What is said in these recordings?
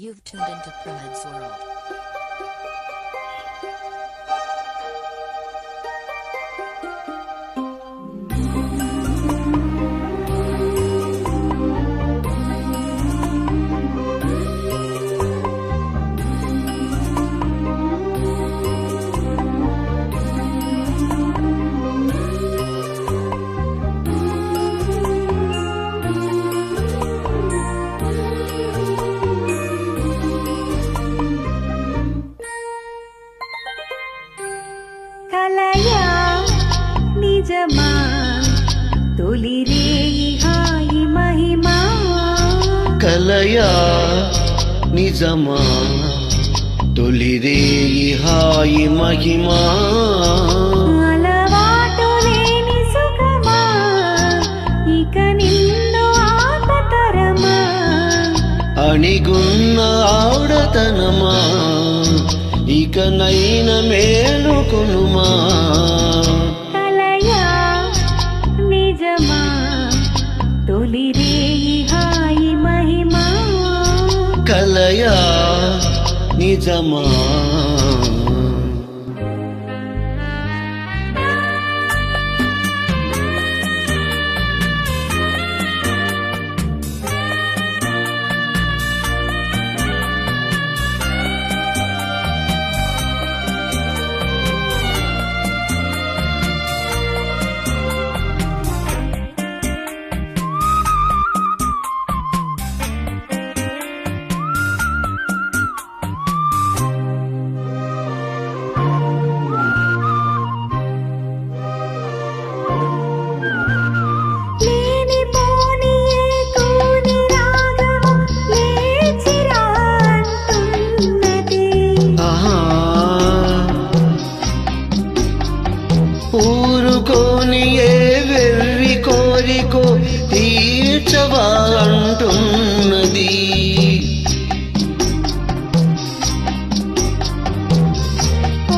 You've tuned into Primed's World. నిజమా తొలి రేయి హాయి మహిమా. కలయా నిజమా తొలిరేయి హాయి మహిమా. అణిగున్న ఆడతనమా ఇక నైన కలయా నిజమా? తీర్చవా అంటున్నది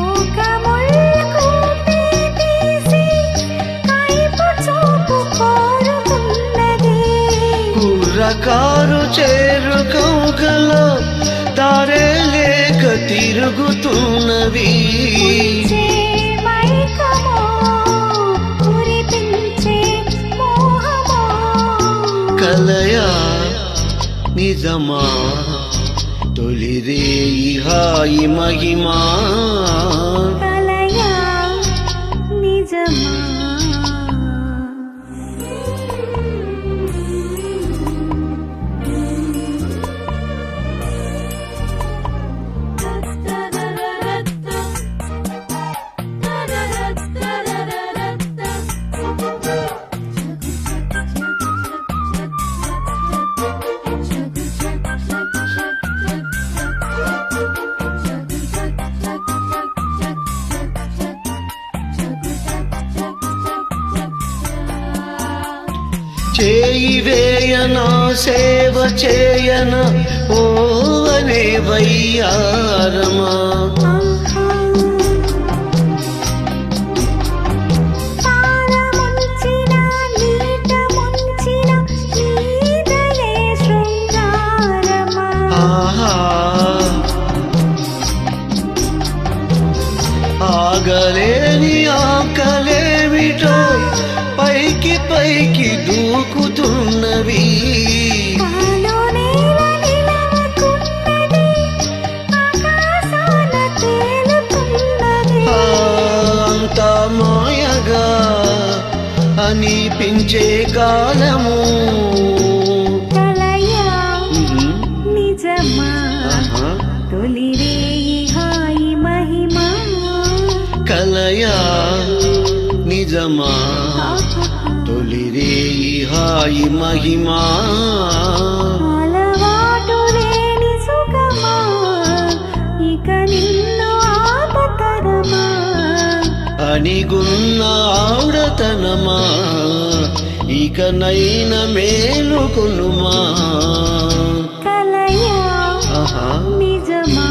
ఒక చేరు తీసి కైపు లేక తిరుగుతున్నవి. కలయా నిజమా తొలిరేయి హాయి మహిమా చేయి వేయన సేవ చేయన? ఓ అనే వయ్యారమా? అనిపించే కాలము. కలయా. నిజమా? ఆహా. తొలి రేయి హాయి మహిమా. అలవాటు లేని సుఖమా? ఇక నిన్ను అణిగున్న ఆవిడతనమా ఇకనైన మేలుకొనుమా కలయా నిజమా?